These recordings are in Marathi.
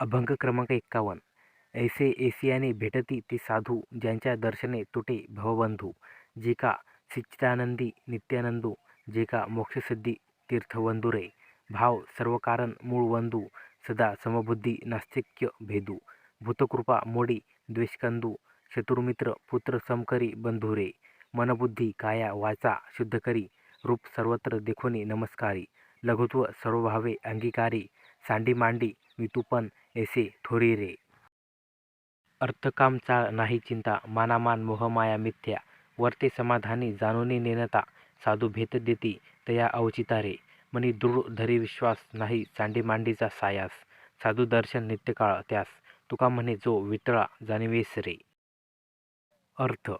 अभंग क्रमांक एक्कावन्न. ऐसे ऐसियाने भेटती ते साधू ज्यांच्या दर्शने तुटे भवबंधू जे का सच्चिदानंदी नित्यानंदू जे का मोक्षसिद्धी तीर्थवंदुरे भाव सर्वकारण मूळ वंधू सदा समबुद्धी नास्तिक्य भेदू. भूतकृपा मोडी द्वेषकंदू शत्रुमित्र पुत्र समकरी बंधुरे. मनबुद्धी काया वाचा शुद्ध करी रूप सर्वत्र देखोनी नमस्कारी. लघुत्व सर्वभावे अंगीकारी सांडी मांडी वितुपन ऐसे थोडी रे. अर्थकाम चाळ नाही चिंता मानामान मोहमाया मिथ्या. वरते समाधानी जाणूनी नेनता साधू भेट देती तया अवचिता रे. मनी दृढ धरी विश्वास नाही चांडी मांडीचा सायास. साधू दर्शन नित्यकाळ त्यास. तुका म्हणे जो वितळा जाणवेस रे. अर्थ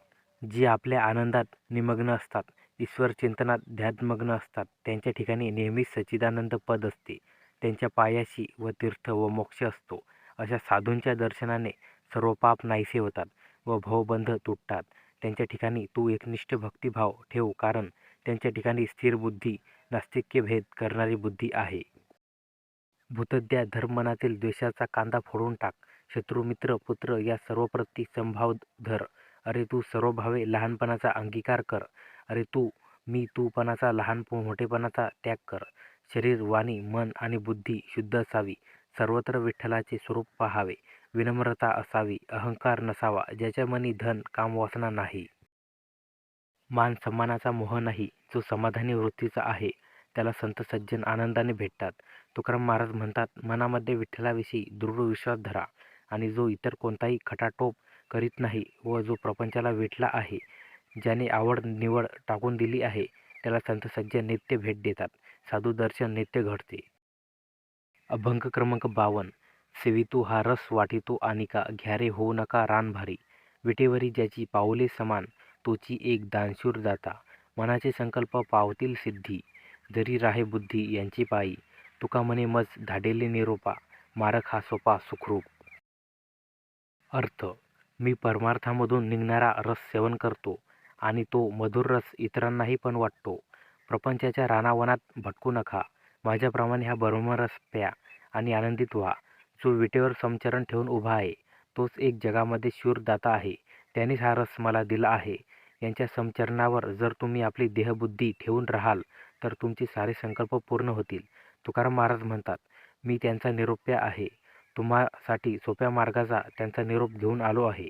जी आपल्या आनंदात निमग्न असतात ईश्वर चिंतनात ध्यानमग्न असतात त्यांच्या ठिकाणी नेहमीच सच्चिदानंद पद असते. त्यांच्या पायाशी व तीर्थ व मोक्ष असतो. अशा साधूंच्या दर्शनाने सर्व पाप नाहीसे होतात व भवबंध तुटतात. त्यांच्या ठिकाणी तू एकनिष्ठ भक्तिभाव ठेव कारण त्यांच्या ठिकाणी स्थिर बुद्धी नास्तिक्य भेद करणारी बुद्धी आहे. भूतद्या धर्मनातील द्वेषाचा कांदा फोडून टाक. शत्रू मित्र पुत्र या सर्वप्रती संभाव धर. अरे तू सर्व भावे लहानपणाचा अंगीकार कर. अरे तू मी तूपणाचा लहान मोठेपणाचा त्याग कर. शरीर वाणी मन आणि बुद्धी शुद्ध असावी. सर्वत्र विठ्ठलाचे स्वरूप पहावे. विनम्रता असावी. अहंकार नसावा. ज्याच्या मनी धन कामवासना नाही. मान सन्मानाचा मोह नाही. जो समाधानी वृत्तीचा आहे त्याला संत सज्जन आनंदाने भेटतात. तुकाराम महाराज म्हणतात मनामध्ये विठ्ठलाविषयी दृढ विश्वास धरा आणि जो इतर कोणताही खटाटोप करीत नाही व जो प्रपंचाला वेठला आहे ज्याने आवड निवड टाकून दिली आहे त्याला संत सज्जन नित्य भेट देतात. साधू दर्शन नित्य घडते. अभंग क्रमांक बावन. सेवितू हा रस वाटितो आणिका घ्यारे होऊ नका रानभारी विटेवरी ज्याची पाऊले समान तोची एक दानशूर जाता. मनाचे संकल्प पावतील सिद्धी. जरी राहे बुद्धी यांची पायी. तुका म्हणे मज धाडेले निरोपा. मारक हा सोपा सुखरूप. अर्थ. मी परमार्थामधून निघणारा रस सेवन करतो. आणि तो मधुर रस इतरांनाही पण वाटतो. प्रपंचाच्या रानावनात भटकू नका. माझ्याप्रमाणे ह्या ब्रह्मरस प्या आणि आनंदित व्हा. जो विटेवर समचरण ठेवून उभा आहे तोच एक जगामध्ये शूर दाता आहे. त्यानेच हा रस मला दिला आहे. यांच्या समचरणावर जर तुम्ही आपली देहबुद्धी ठेवून राहाल तर तुमचे सारे संकल्प पूर्ण होतील. तुकाराम महाराज म्हणतात मी त्यांचा निरोप्या आहे. तुम्हासाठी सोप्या मार्गाचा त्यांचा निरोप घेऊन आलो आहे.